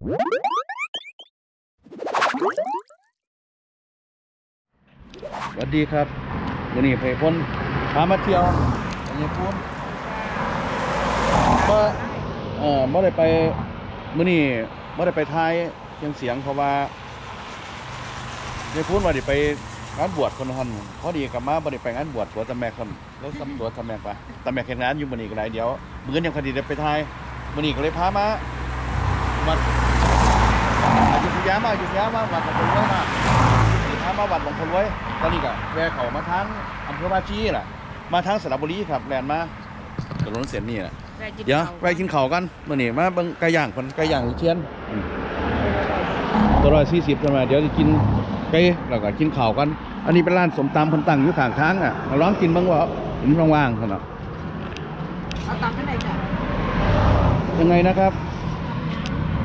สวัสดีครับวันนี้เพพ้นพามาเที่ยวอันนี้พูนบ่อเอ่อบ่ได้ไปมื้อนี้บ่อได้ไปถ่ายเสียงเสียงเพราะว่าในพูนว่าได้ไปงานบวชคนหันพอดีกลับมาบ่ได้ไปงานบวชตัวตาแม่คนแล้วสำตัวตาแม่ไปตาแม่เฮ็ดงานอยู่มื้อนี้ก็ได้เดี๋ยวมื้อนี้ยังคดีได้ไปถ่ายมื้อนี้ก็เลยพามาวัด อยุธยามาอยุธยามาวัดหลวงปู่ไว้มาสิพามาวัดหลวงพ่อรวยตอนนี้ก็แวะเขามาทางอำเภอบ้านจี้แหละมาทางสระบุรีครับแลนมาถนนเส้นนี้แหละเดี๋ยวไปกินข้าวกันมื่อนี้มาเบิ่งไก่ย่างคนไก่ย่างเชียนอืมตัวร้อยสี่สิบใช่ไหมเดี๋ยวจะกินไก่แล้วก็กินข้าวกัน อันนี้เป็นร้านสมตำคนตั้งอยู่ข้างทางอะมาลองกินบ้างว่าเห็นว่างๆขนาดเอาตำไปไหนจ้ะยังไงนะครับ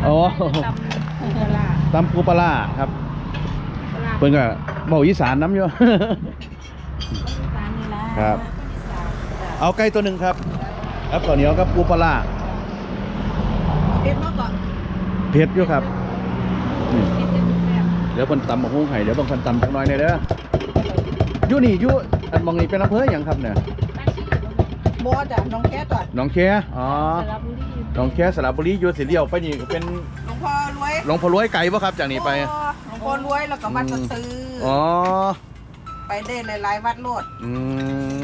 อ๋อตำ ปูปลาตำปูปลาร้าครับ ปลาเพิ่นก็เบาอีสานน้ำอยู่อีสานนี่นะครับอีสานจ้ะเอาไก่ตัวหนึ่งครับครับข้าวเหนียวกับปูปลาร้าเผ็ดมากก่อนเผ็ดอยู่ครับอืมเผ็ดจะสุดแซ่บเดี๋ยวเพิ่นตำมะฮุ่งให้เดี๋ยวเบิ่งเพิ่นตำจักหน่อยหน่อยเด้ออยู่นี่อยู่อันมองนี่เป็นอำเภอหยังครับเนี่ยบัวจ้ะน้องแค่ก่อนหนองแคอ๋อสระบุรี หนองแคสระบุรีอยู่สิเลี้ยวไปนี่ก็เป็นหลวง พ่อรวยหลวงพ่อรวยไก่บ่ครับจากนี้ไป หลวงพ่อรวยแล้วก็วัดสตือออ๋อ ไปได้หลายๆวัดโลดอืม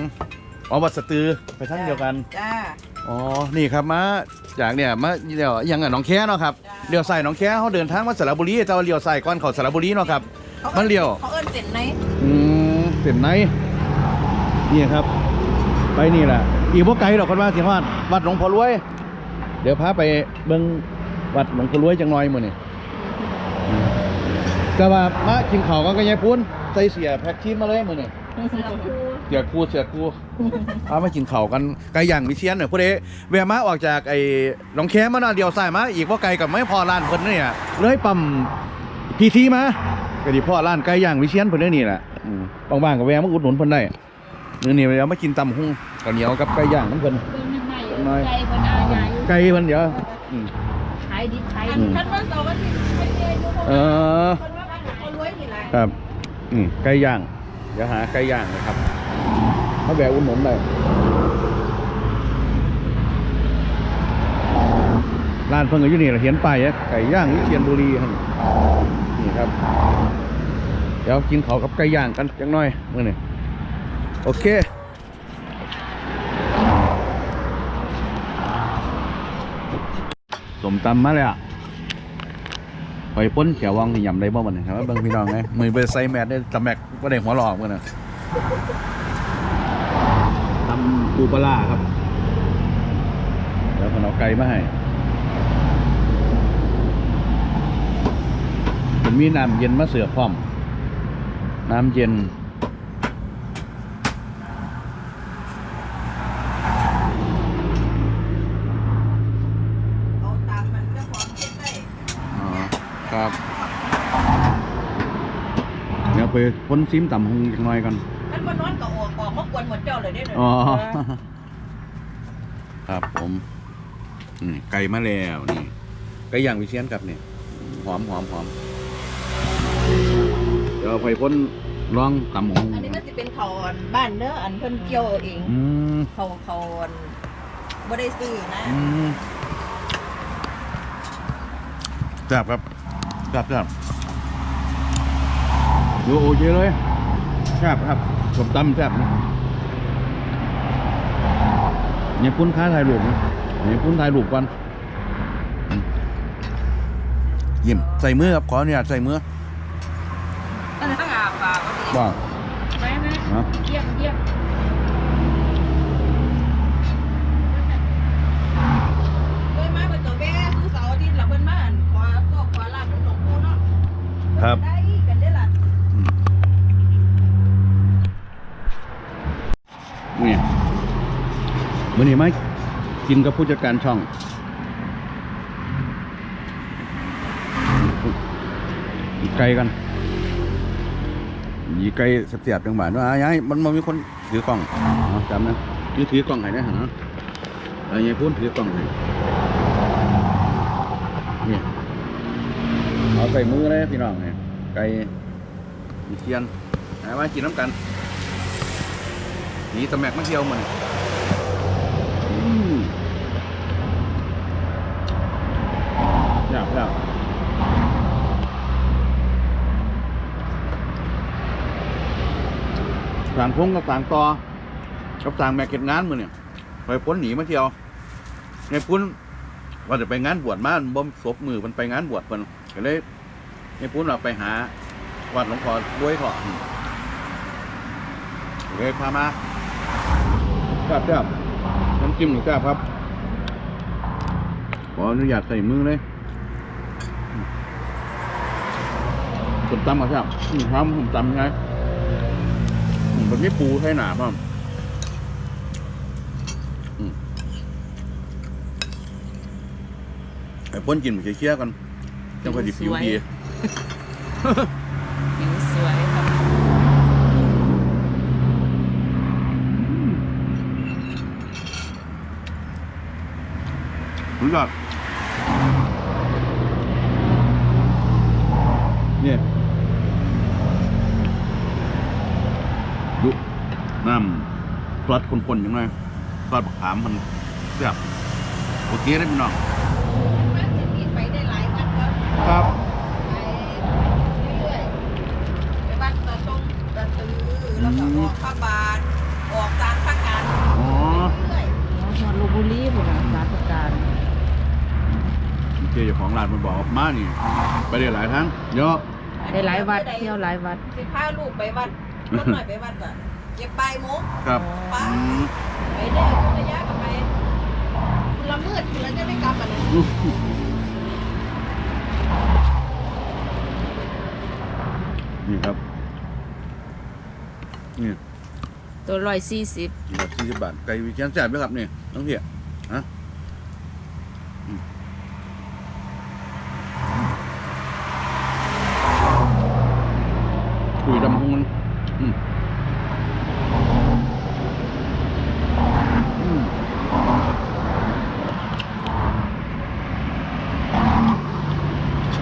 อ๋อวัดสตือไปทางเดียวกัน จ้า อ๋อ นี่ครับมาจากเนี่ยมาเดี๋ยวยังอะหนองแคเนาะครับจ้ะ เลี้ยวใส่หนองแคเขาเดินทางมาสระบุรีแต่ว่าเลี้ยวใส่ก่อนเข้าสระบุรีเนาะครับมันเลี้ยว เขาเอิ้นเส้นไหนอืมเส้นไหนนี่ครับ ไปนี่แหละอีกพวกไกลดอกคนว่าสิฮอดวัดหลวงพ่อรวย เดี๋ยวพาไปเบิ่ง วัดหลวงพ่อรวยจังหน่อยมื้อนี้อืมแต่ว่ามากินข้าวกันก็ยายปุ้นใส่เสียแพ็คชีนมาเลยมื้อนี้สระบุรีเสียกูเสียกูพามากินข้าวกันไก่ย่างวิเชียนเนี่ยผู้ใดแวะมาออกจากไอ้หนองแคมาเนาะเดียวซ้ายมาอีกว่าไกลกับไม่พอร้านเพิ่นเนี่ยเลยปั๊มพีทีมาก็ดิพ่อร้านไก่ย่างวิเชียนเพิ่นเด้อนี่แหละอืมว่างๆก็แวะมาอุดหนุนเพิ่นได้มื้อนี้เดี๋ยวมากินตำหุ่งข้าวเหนียวกับไก่ย่างน้ำเพิ่นเบิ่งนิดหน่อยหน่อยใจเพิ่นอาญาอยู่ไก่เพิ่นเดี๋ยวอืมขายดิบขายอันดีท่านวันเสาร์วันที่ไปเรียนอยู่เออคนว่าวัดหลวงพ่อรวยนี่แหละครับอืมไก่ย่าง เดี๋ยวหาไก่ย่างเลยครับมาแวะอุดหนุนได้ร้านเพิ่นก็อยู่นี่แหละเห็นป้ายอะไก่ย่างวิเชียรบุรีหั่นนี่ครับ เดี๋ยวกินข้าวกับไก่ย่างกันจังหน่อยมื้อนี้โอเค สมตำมาเลยอะหอยป้นเขียววังที่ยำได้บ่มันครับว่าเบิ่งพี่น้องไงมือไปใส่แมสได้ตำแมกบ่ได้หัวหลอกมันน่ะตำปูปลาร้าครับ แล้วก็เอาไก่มาให้มันมีน้ำเย็นมาเสือพร้อม น้ำเย็น เอาตามมันเจ้าของเฮ็ดได้ อ๋อครับเดี๋ยวไป พ้นซิมต่ำหงจังหน่อยกันมันบ่นอนก็ออกออกมากวนหมดเจ้าเลยได้เลยอ๋อครับผมนี่ไก่มาแล้วนี่ไก่ย่างวิเชียนครับนี่หอมหอมหอมเดี๋ยวไปพ้นร้องต่ำหงอันนี้มันสิเป็นเขาอ่อนบ้านเด้ออันเพิ่นเกี่ยวเองอืมเขาเขาอ่อนบ่ได้ซื้อนะอืมแซ่บครับแซ่บแซ่ บดูโอเคเลยแซ่บครับสมตำแซ่บนะเนี่ยปุ้นค้าถ่ายรูปนะเนี่ยปุ้นถ่ายรูปก่อนอืมยิ้มใส่มือครับขออนุญาตใส่มืออันนั้นอาปากก็ดีบ้าไปไหม นะ เยี่ยมเยี่ยม เคยมาเพิ่นก็แวะซื้อเสาร์อาทิตย์แล้วเพิ่นมาอั่นขอโชคขอลาบหลวงปู่เนาะ ครับ ได้กันได้อล่ะ นี่ มื่อนี้ไหมกินกับผู้จัดการช่องอีกไกลกันอีกไกลเสียบๆจังหวะว่าอ้ายมันมันมีคนถือกล้องเอาจำนะถือถือกล้องให้นะฮะไอ้ยายพูนถือกล้องให้นี่ใส่มือเลยพี่น้องเนี่ยไก่มีเทียนหามากินน้ำกันหนีตะแมกมาเที่ยวมัน อืมอยากอยากสั่งพงกับสั่งต่อกับสั่งแมกเก็ตงานมือเนี่ยไปพ้นหนีมาเที่ยวในพุ้นว่าจะไปงานบวชมาบ่มศพมือมันไปงานบวชมันก็เลยในพุ้นเราไปหาวัดหลวงพ่อด้วยเถอะอืมเลยพามาครับครับน้ำ จิ้มหนึ่งครับครับ ขออนุญาตใส่มือเลยผมตำมาครับอืมทำผมตำไงผมเป็นไม่ปูใช่หนาพ่อมไอ้ป้นกินมันเคี้ยวๆกันจังพอดีผิวดี ผิวสวยครับ รู้จักเนี่ยดุน้ำซอสคนๆอย่างไรซอสบักขามมันเสียบโอเคได้พี่น้องมาสิมีไปได้หลายวัดก็ครับไปเรื่อยๆไปวัดตะตงตะตือแล้วก็ออกพระบาทออกตามพระการอ๋อเรื่อยแล้วหอดลพบุรีหมดอะสาธการ เจ้าของร้านมันบอกว่ามานี่ไปได้หลายครั้งเยอะ ได้หลายวัดเที่ยวหลายวัด สิพาลูกไปวัดคนหน่อยไปวัดอะเก็บใบายมุกครับไปอืมไปเด้อระยะกับไปคุณละมืดคุณละจะไม่กลับอะนะนี่ครับ นี่ตัวร้อยสี่สิบสี่สิบบาทไก่วิเชียนแสบไหมครับนี่น้องเพียฮะอืมคุยดำหงมันอืมอืม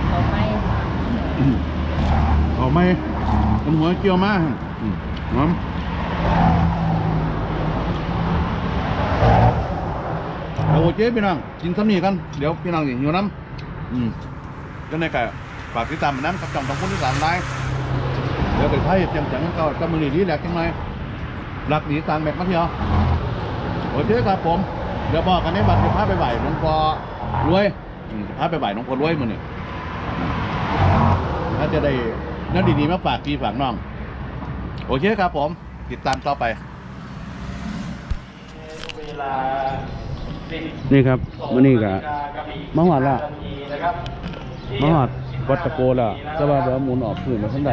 เขาไม่ เอาไหมมันหัวเกี่ยวมากอืมหอมเอาโอเคพี่น้องกินซ้ำนี่กัน เดี๋ยวพี่น้องอย่าหิวน้ำอืมก็ในกะฝากติดตามนั้นกับจ่องทองพุทธสารได้เดี๋ยวไปไทยเตรียมจังก็จะมือหนีดีแหลกจังไหมหลักหนีต่างแบกมาเที่ยวโอเคครับผม เดี๋ยวบอกกันในบัตรจะพาไปไหวหลวงพ่อรวยอืมพาไปไหวหลวงพ่อรวยมือนี่ ถ้าจะได้นั่นดีๆมาฝากพี่ฝากน้อง โอเคครับผม ติดตามต่อไปนี่ครับมื่อนี้ก็มาหอดละมาหอดวัดตะโกละจะว่าเดี๋ยวหมุนออกพื้นมาทั้งใด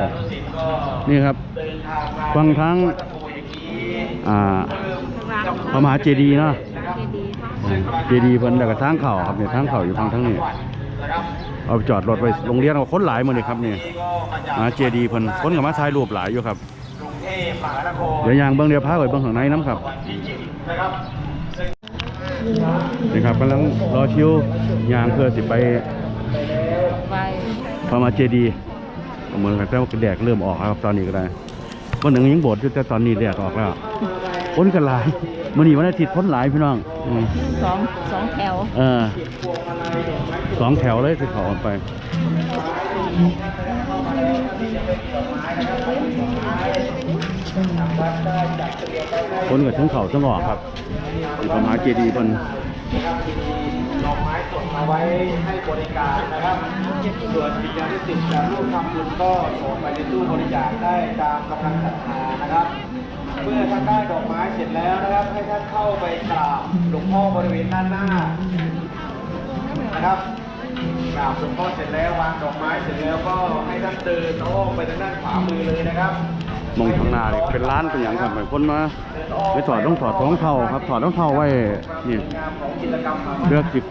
นี่ครับฟังทั้งอ่าพระมหาเจดีย์เนาะเจดีย์เพิ่นแล้วก็ทางเข่าครับเนี่ยทางเข่าอยู่ทางทั้งนี้ เอาจอดรถไว้โรงเรียนเอาคนหลายมาเลยครับนี่มาเจดีเพิ่นคนกับมาถ่ายรูปหลายอยู่ครับเดี๋ยวยางเบิ่งเดียวพาไปเบิ่งข้างในน้ำครับนี่ครับกำลังรอคิวยางเพื่อสิไปพระมาเจดีเหมือนกันแต่ว่าแดดเริ่มออกครับตอนนี้ก็ได้วันหนึ่งยังโบดอยู่แต่ตอนนี้แดดออกแล้ว คนกันหลายมื่อนี้วันอาทิตย์คนหลายพี่น้องสองสองแถวเออสองแถวเลยสิเขาไปคนกับทั้งเขาทั้งออกครับอยู่ประมาเจดีย์เพิ่นดอกไม้สดมาไว้ให้บริการนะครับส่วนวิญญา ที่ติดจะร่วมทำบุญก็ส่งไปในตู้บริจาคได้ตามกำลังศรัทธานะครับ เมื่อท่านได้ดอกไม้เสร็จแล้วนะครับ ให้ท่านเข้าไปกราบหลวงพ่อบริเวณด้านหน้านะครับกราบหลวงพ่อเสร็จแล้ววางดอกไม้เสร็จแล้วก็ให้ท่านเดินอ้อมไปทางด้านขวามือเลยนะครับมองทางหน้านี่เป็นร้านเป็นอย่างครับให้คนมาไปถอดต้องถอดท้องเท้าครับถอดท้องเท้าไว้นี่งามของกิจกรรมมหาเลือกจิบ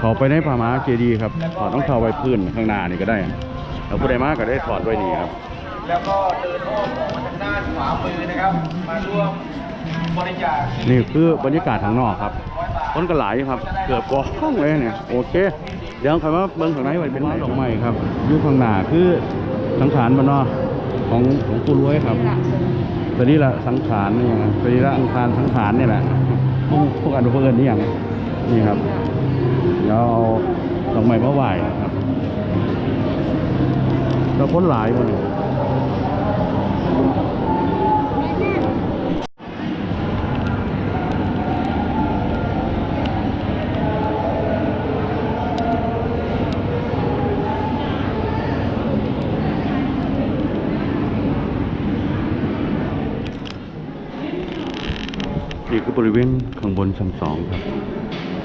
เขาไปในพระมหาเจดีย์ครับถอดต้องเท้าไว้พื้นข้างหน้านี่ก็ได้แล้วผู้ใดมาก็ได้ถอดไว้นี่ครับ แล้วก็เดินอ้อมออกมาทางด้านขวามือนะครับ มาร่วมบริจาคนี่คือบรรยากาศทางนอกครับคนก็หลายครับ เกือบกองเลยเนี่ยโอเค เดี๋ยวคำว่าเบิ้งข้างในมันเป็นไม้ดอกไม้ครับอยู่ข้างหน้าคือสังขารมันเนาะของของปู่รวยครับตอนนี้ละสังขารนี่นะตอนนี้ละอังคารสังขารนี่แหละพวกพวกอันพวกเอินนี่อย่างนี่ครับเดี๋ ยวเอาดอกไม้มาไหว้นะครับเราพ้นหลายมันนี่คือบริเวณข้างบนชั้นสองครับ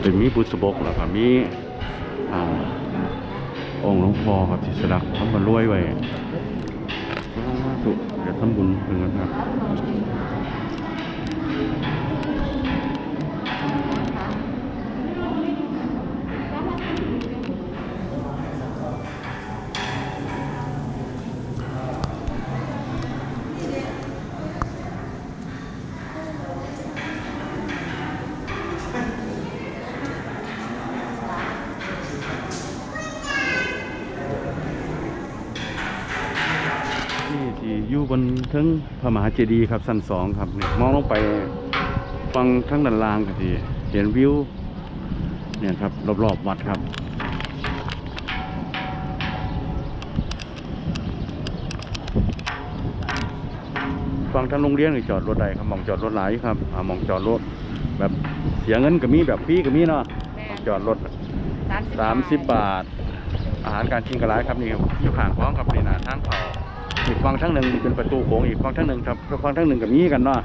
เป็นมีบุษบกแล้วครับมีองค์หลวงพ่อครับที่สลักทำกันรวยไว้สาธุเดี๋ยวทำบุญถึงกันครับ อยู่บนเทิงพระมหาเจดีย์ครับชั้นสองครับนี่มองลงไปฟังทั้งด้านล่างก็ทีเห็นวิวเนี่ยครับรอบๆวัดครับฟังทางโรงเรียนนี่จอดรถใดครับหมองจอดรถหลายครับอ่าหมองจอดรถ แบบเสียเงินก็มีแบบฟรีก็มีเนาะหม้องจอดรถสามสิบบาท อาหารการกินกระไรครับนี่ครับอยู่ข้างคลองครับนี่นะทางเขา อีกฝั่งทั้งหนึ่งเป็นประตูโค้งอีกฝั่งทั้งหนึ่งครับฝั่งทั้งหนึ่งกับมีกันเนาะ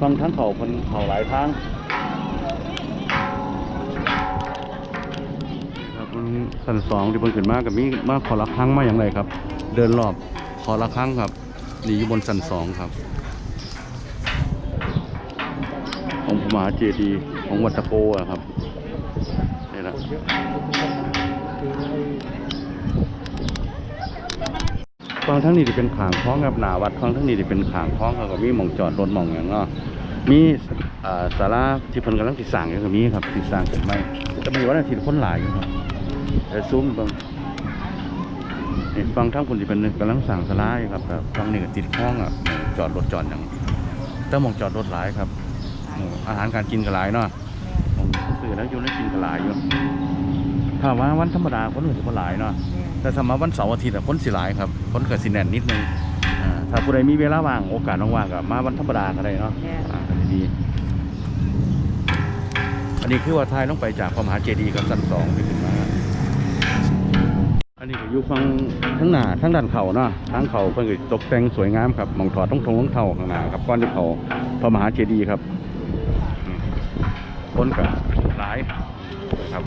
ฝั่งทั้งเขาคนเขาหลายทางครับมันสันสองที่บนขึ้นมากับมีมาขอละครั้งมาอย่างไรครับ เดินรอบขอละครั้งครับนี่อยู่บนสันสองครับองค์พระมหาเจดีย์ของวัดตะโกะครับนี่แหละ ฟังทั้งนี้ที่เป็นขางคล้องกับหนาวัดฟังทั้งนี้ที่เป็นขางคล้องเขาก็มีหมองจอดรถหมองอย่างเนาะมีอ่าศาที่เพิ่นกำลังติดสร้างอยู่ก็มีครับติดสร้างขึ้นใหมจะมีวันอาทิตย์คนหลายอยู่ครับเดี๋ยวซูมบิ่งฟังทั้งคนที่เป็นกำลังสร้างศาลาอยู่ครับครับฟังนี่ก็ติดคล้องอะจอดรถจอดอย่างแต่หมองจอดรถหลายครับ อาหารการกินก็หลายเนาะผมซื้อแล้วอยู่แล้วกินก็หลายอยู่ ถ้าว่าวันธรรมดาคนอื่นจะบ่หลายเนาะแต่สำหรับวันเสาร์อาทิตย์อะคนสิหลายครับคนก็สิแน่นนิดนึงอ่าถ้าผู้ใดมีเวลาว่างโอกาสว่างๆก็มาวันธรรมดาก็ได้เนาะอ่าก็จะดีอันนี้คือว่าทายลงไปจากพระมหาเจดีย์กับสันสองที่ขึ้นมาอันนี้ก็อยู่ฝั่งทั้งหน้าทั้งด้านเขาเนาะทางเขาเพิ่นก็ตกแต่งสวยงามครับหมองถอดต้องทงต้องเท่าข้างหน้าครับก้อนที่เขาพระมหาเจดีย์ครับอืมคนก็หลายครับ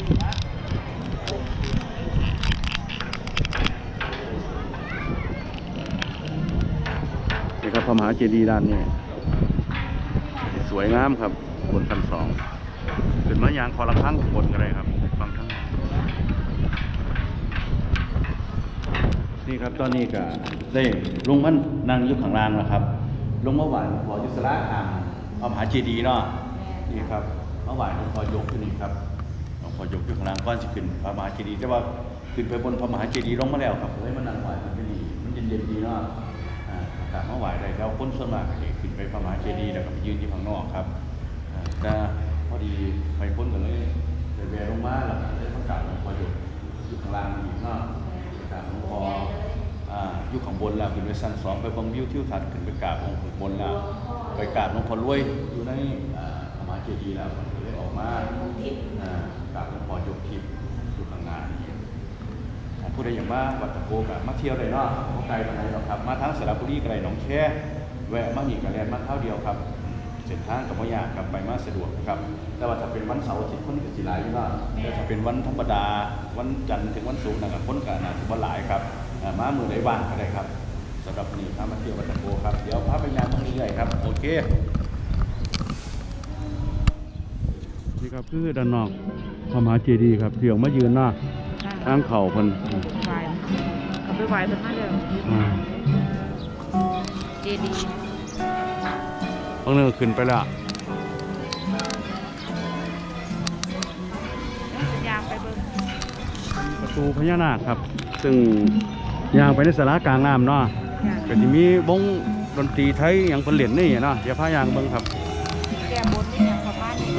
นี่ครับ พระมหาเจดีย์ด้านนี้ สวยงามครับบนชั้นสองขึ้นมายางคอละครั้งบนกันเลยครับฟังทั้งนี่ครับตอนนี้ก็ได้ลงมันนั่งอยู่ข้างล่างแล้วครับ ลงเมื่อวานพอยุสระทางพระมหาเจดีย์เนาะนี่ครับเมื่อวานหลวงพ่อยกขึ้นนี่ครับหลวงพ่อยกอยู่ข้างล่างก้อนสิขึ้นพระมหาเจดีย์แต่ว่าขึ้นไปบนพระมหาเจดีย์ลงมาแล้วครับเลยมานั่งไหว้มันก็ดีมันเย็นๆดีเนาะ อ่าอากาศเมื่อวานได้แล้วคนส่วนมากก็จะขึ้นไปพระมหาเจดีย์แล้วก็ไปยืนที่ข้างนอกครับอ่าแต่พอดีไปพ้นกันเลยเดินแวลงมาแล้วได้ประกาศหลวงพ่ออยู่อยู่ข้างล่างอีกเนาะประกาศหลวงพ่ออ่าอยู่ข้างบนแล้วขึ้นไปชั้นสองไปบังวิวทิวทัศน์ขึ้นไปกราบองค์ข้างบนแล้วไปกราบหลวงพ่อรวยอยู่ในพระมหาเจดีย์แล้วก็เลยออกมา ผู้ใดอย่างว่าวัดตะโกกับมาเที่ยวได้เนาะบ่ไกลปานใดหรอกครับ มาทั้งสระบุรีก็ได้หนองแค่แวะมานี่ก็แล่นมาเท่าเดียวครับเส้นทางกับบ่ยากครับไปมาสะดวกครับ แต่ว่าถ้าเป็นวันเสาร์อาทิตย์คนก็สิหลายอยู่เนาะแต่ถ้าเป็นวันธรรมดา วันจันทร์ถึงวันศุกร์นะครับคนก็น่าสิบ่หลายครับอ่ามามื้อใดว่างก็ได้ครับสำหรับวันนี้พามาเที่ยววัดตะโกครับ เดี๋ยวพาไปงานตรงนี้เลยครับ โอเคนี่ครับคือด้านนอกพระมหาเจดีย์ครับเที่ยวมายืนเนาะ ทางเขาเพิ่นไหวเขาไปไหวเพิ่นมาเด้ออ่าเจดีย์บางเนึงขึ้นไปแล้วแล้วสัญญางไปเบิ่งตูพญานาคครับ ซึ่งย่างไปในสารากลางน้ำเนาะจ้ะก็จะมีวงดนตรีไทยอย่างเพิ่นเล่นนี่เนาะเดี๋ยวพายางเบิ่งครับแก้บนนี่อย่างประมาณนี้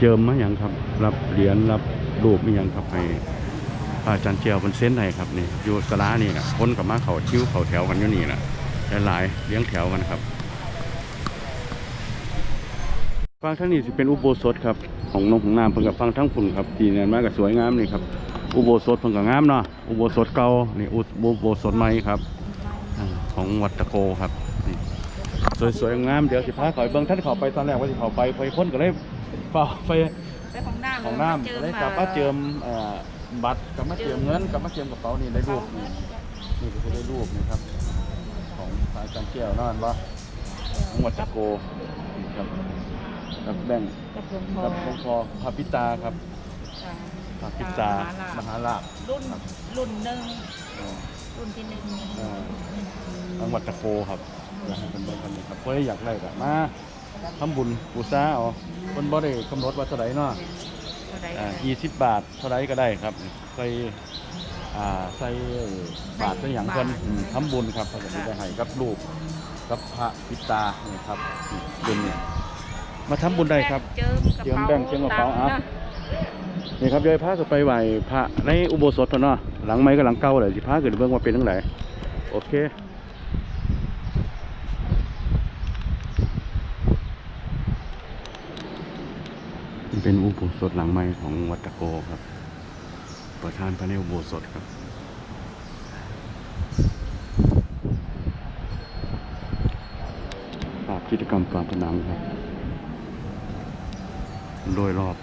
เจิมมาอย่างครับ รับเหรียญรับรูปมาอย่างครับให้พระอาจารย์เจียวเป็นเส้นไหนครับนี่อยู่สลานี่นะคนกับมาเขาคิ้วเขาแถวกันอยู่นี่นะหลายๆเลี้ยงแถวกันครับฟังทั้งนี้สิเป็นอุโบสถครับของนงของนามเพิ่งกับฟังทั้งฝุ่นครับที่เนี่ยมากับสวยงามนี่ครับอุโบสถเพิ่งกับงามเนาะอุโบสถเก่านี่อุโบสถใหม่ครับของวัดตะโกครับสวยๆงามเดี๋ยวสิพาเขาไปเบิ่งท่านเขาไปตอนแรกว่าสิเขาไปไปพ้นก็เลย เปล่าไปไปของน้ำของน้ำเจิเลยกลับมาเจิมเอ่อบัตรกลับมาเจิมเงินกลับมาเจิมกระเป๋านี่ได้รูปนี่นี่ก็คือได้รูปนี่ครับ ของพระอาจารย์แก้วนั่นวะจังหวัดตะโกนี่ครับกับแบ่งกับหลวงพ่อกับหลวงพ่อพระพิตาครับจ้ะพระพิตามหาลาภรุ่นครับรุ่นหนึ่งเอ่อรุ่นที่หนึ่งเอ่อจังหวัดตะโกครับอยากให้เป็นเบิ่งกันเลยครับเพราะได้อยากได้แบบมา ทำบุญปูซาเอาคนบ่ได้กำหนดว่าเท่าไหร่เนาะเท่าไหร่อ่ายี่สิบบาทเท่าไรก็ได้ครับใส่อ่าใส่บาทเป็นอย่างเพิ่นอืมทำบุญครับเขาจะมีได้ให้กับลูกกับพระปิตานี่ครับนี่บุญเนี่ยมาทำบุญได้ครับเจิมกระเจิมเป๋าแบ่งเจิมกระเป๋าเอาตังค์นะนี่ครับยายพาก็ไปไหว้พระในอุโบสถเพิ่นเนาะหลังไม้ก็หลังเก่าเลยสิพาขึ้นเบิ่งว่าเป็นจังไดโอเคนี่ เป็นอุโบสถหลังไม้ของวัดตะโกครับ ประธานพระในอุโบสถครับ ภาพกิจกรรมฝาผนังครับ โดยรอบ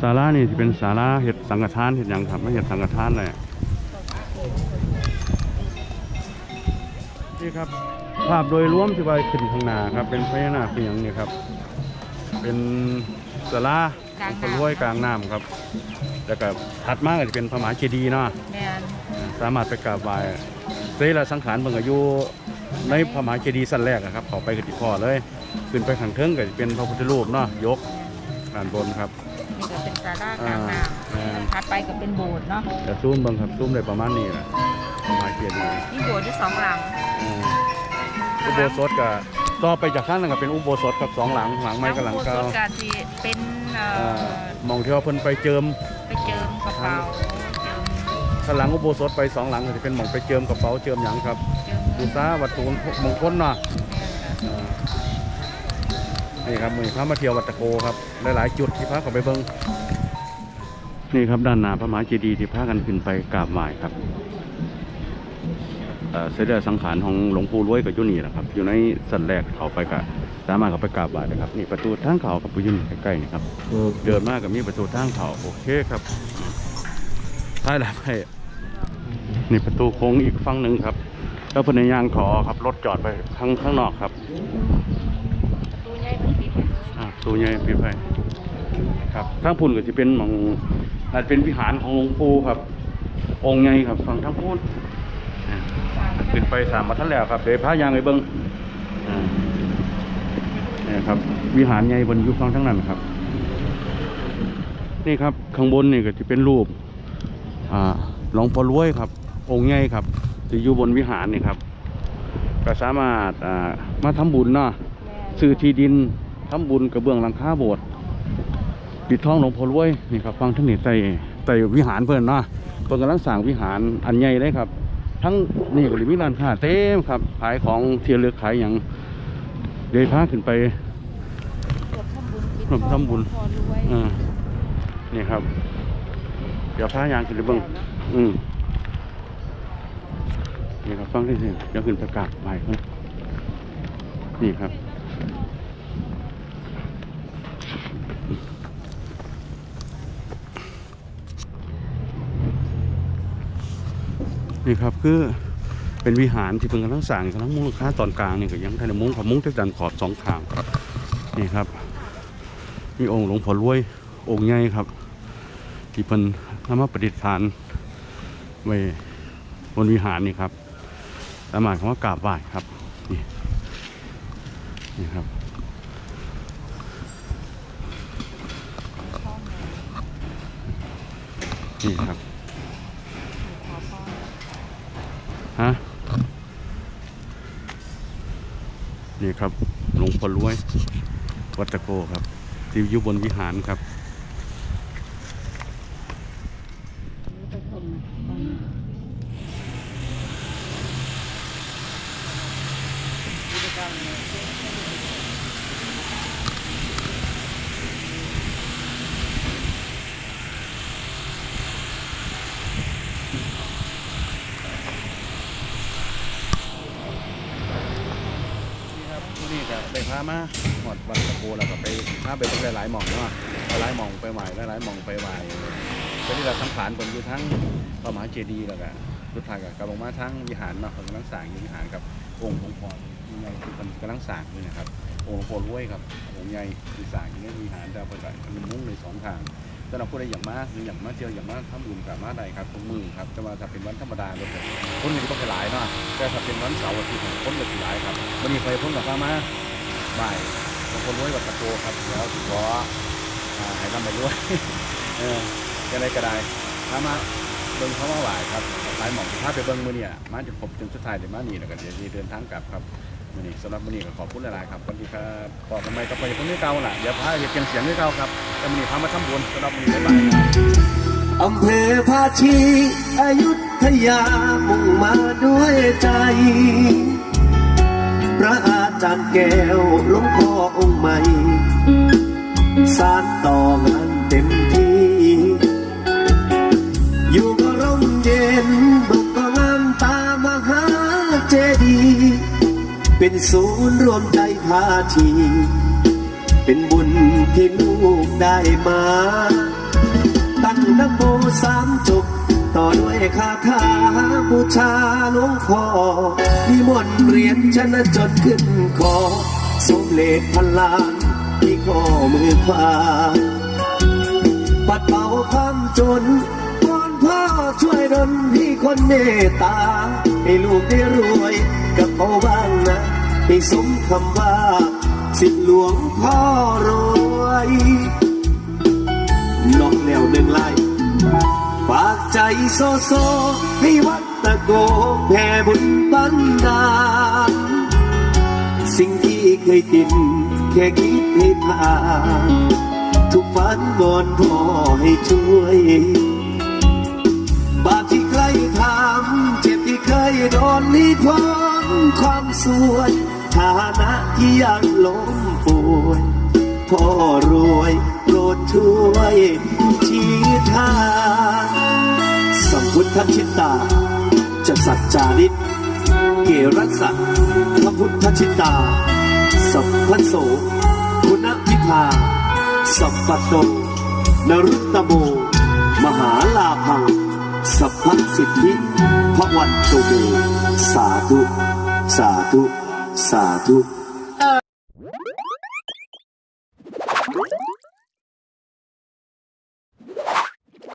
ศาลานี่ที่เป็นศาลาเห็ดสังฆทานเห็ดยังครับไม่เห็ดสังฆทานเลยนี่ครับ ภาพโดยรวมที่ว่าขึ้นข้างหน้าครับ เป็นพญานาคเป็นอย่างนี้ครับ เป็นศาลาของคนรวยกลางน้ำครับ แล้วก็ถัดมาก็จะเป็นพระมหาเจดีย์เนาะแม่นสามารถไปกราบไหว้เสยละสังขารเบิ่งอายุในพระมหาเจดีย์สั้นแรกอะครับเขาไปกันที่พ่อเลย ขึ้นไปข้างเทิงก็จะเป็นพระพุทธรูปเนาะยกด้านบนครับนี่ก็เป็นศาลากลางน้อ่าำถัดไปก็เป็นโบสถ์เนาะเดี๋ยวซูมเบิ่งครับซูมได้ประมาณนี้แหละพระมหาเจดีย์นี่โบสถ์ที่สองหลัง อืมอุโบสถก็ต่อไปจากข้างนั้นก็เป็นอุโบสถกับสองหลังหลังไม้กับหลังเก่าอุโบสถก็ที่เป็นเอ่ออ่ามองที่ว่าเพิ่นไปเจิมไปเจิมกระเป๋าเจิมข้างหลังอุโบสถไปสองหลังก็จะเป็นหมองไปเจิมกระเป๋าเจิมหยังครับเจิมบูชาวัตถุมงคลเนาะ นี่ครับมือพระมาเที่ยววัดตะโกครับหลายๆจุดที่พระเขาไปเบิ้งนี่ครับด้านหน้าพระมหาเจดีย์ที่พากันขึ้นไปกราบไหว้ครับ เสด็จสังขารของหลวงปู่รวยกับยุนี่แหละครับอยู่ในสันแรกเขาไปกับสามารถเขาไปกราบไหว้นะครับนี่ประตูทางเขากับปุยุนใกล้ๆนี่ครับเดินมากกับมีประตูทางเขาโอเคครับท้ายแล้วไปนี่ประตูโค้งอีกฝั่งหนึ่งครับ แล้วพนในยางขอครับรถจอดไปข้างข้างนอกครับตู้ใหญ่เป็นปิดอ่าตัวใหญ่พี่ไฟครับทางพุ่นก็จะเป็นมองอาจเป็นวิหารของหลวงปู่ครับ องค์ใหญ่ครับฝั่งทางพุ่น ขึ้นไปสามมาทันแล้วครับเดี๋ยวพายางไปเบิ้งอ่านี่ครับ วิหารใหญ่บนอยู่ฝั่งทั้งนั้นครับ นี่ครับข้างบนนี่ก็จะเป็นรูปอ่าหลวงพ่อรวยครับ องค์ใหญ่ครับจะอยู่บนวิหารนี่ครับ ก็สามารถอ่ามาทำบุญเนาะซื้อที่ดินทำบุญกระเบื้องหลังคาโบสถ์ปิดทองหลวงพ่อรวยนี่ครับฟังทั้งนี้ใส่ใส่วิหารเพิ่นเนาะเพิ่นกำลังสร้างวิหารอันใหญ่เลยครับ ทั้งนี่ก็เลยมีร้านค้าเต็มครับ ขายของเทียนเลือกขายอย่างเดยพาขึ้นไปเกือบทำบุญปิดร่วมทำบุญพอรวยอ่านี่ครับ เดี๋ยวพายางขึ้นไปเบิ่งอืมนี่ครับฟังที่สิเดี๋ยวขึ้นประกาศใหม่ครับนี่ครับ นี่ครับคือเป็นวิหารที่เพิ่งกำลังสร้างกำลังมุงค่าตอนกลางนี่ก็ยังทันได้มุงครับมุงที่ดันขอบสองข้างนี่ครับ มีองค์หลวงพ่อรวยองค์ใหญ่ครับ ที่เพิ่นนำมาประดิษฐานไว้บนวิหารนี่ครับสามารถคำว่ากราบไหว้ครับนี่นี่ครับนี่ครับ ขอพร ฮะ นี่ครับหลวงพ่อรวย วัดตะโกครับที่อยู่บนวิหารครับ นี่ครับที่นี่ก็ได้พามาหอดวัดตะโกแล้วก็ไปพาไปตรงหลายหม่องเนาะหลายหม่องไปไหว้หลายหม่องไปไหว้ก็ที่เราสังขารผมอยู่ทั้งพระมหาเจดีย์แล้วก็สุดท้ายก็กลับลงมาทั้งวิหารเนาะกำลังสร้างอยู่วิหารครับองค์หลวงพ่อยังไงที่มันกำลังสร้างอยู่นะครับองค์หลวงพ่อรวยครับองค์ใหญ่ที่สร้างอยู่ในวิหารแต่เพิ่นก็มันมุ้งในสองทางสำหรับผู้ใดอย่างมาหรืออย่างมาเที่ยวอย่างมาทำบุญกับมาใดครับตรงมือครับแต่ว่าถ้าเป็นวันธรรมดาเราก็คนก็ต้องไปหลายเนาะแต่ถ้าเป็นวันเสาร์อาทิตย์เนี่ยคนก็สิหลายครับวันนี้ใครพ้นกับพามา บ่ายบางคนรวยกว่าตะโกครับแล้วขออ่าให้ร่ำไปรวยเออจะได้ก็ได้ถ้ามาเบิ่งเขามาหวายครับหลายหมองถ้าไปเบิ่งมื้อนี้มาจนครบจนสุดท้ายเดี๋ยวมานี่แล้วก็เดี๋ยวเดินทางกลับครับมือนี้สำหรับมือนี้ก็ขอบคุณหลายๆครับวัสดีครับบอกทำไมกับไปคนที่เก่าล่ะเดี๋ยวพาเฮ็ดเสียงเสียงที่เก่าครับแต่มือนี้พามาทำบุญสำหรับมือนี้บ๊ายบายอำเภอภาชีอยุธยามุ่งมาด้วยใจ พระอาจารย์แก้วหลวงพ่อองค์ใหม่สารต่องานเต็มที่ อยู่ก็ร่มเย็นบุกก็งามตามหาเจดีย์เป็นศูนย์รวมใจพาที เป็นบุญที่ลูกได้มา ตั้งนโมสามจบ ต่อด้วยคาถาบูชาหลวงพ่อนิมนต์เหรียญชนะจดขึ้นคอสมเลขพันล้านที่ข้อมือขวาปัดเป่าความจนวอนพ่อช่วยดลให้คนเมตตา ให้ลูกได้รวยกับเขาบ้างนะ ให้สมคำว่า สิทธิหลวงพ่อรวยนอกแนวหนึ่งไล่ากใจโซโซ ให้วัดตะโกแผ่บุญบันดาลสิ่งที่เคยติดแค่คิดให้ผ่านทุกฝันวอนพ่อให้ช่วย บาปที่ใครทำเจ็บที่เคยโดนนี้พ้นความสวยฐานะที่ยังล้มป่วยพ่อรวยโปรดช่วย ชี้ทาสัมพุทธชิตาจะสัจจานิตเกรัสสะพระพุทธชิตาสัพพัสโสคุณวิภาสัพปโตนรุตตโม มหาลาภังสัพพสิทธิพระวันโตโมสาธุ สาธุ สาธุ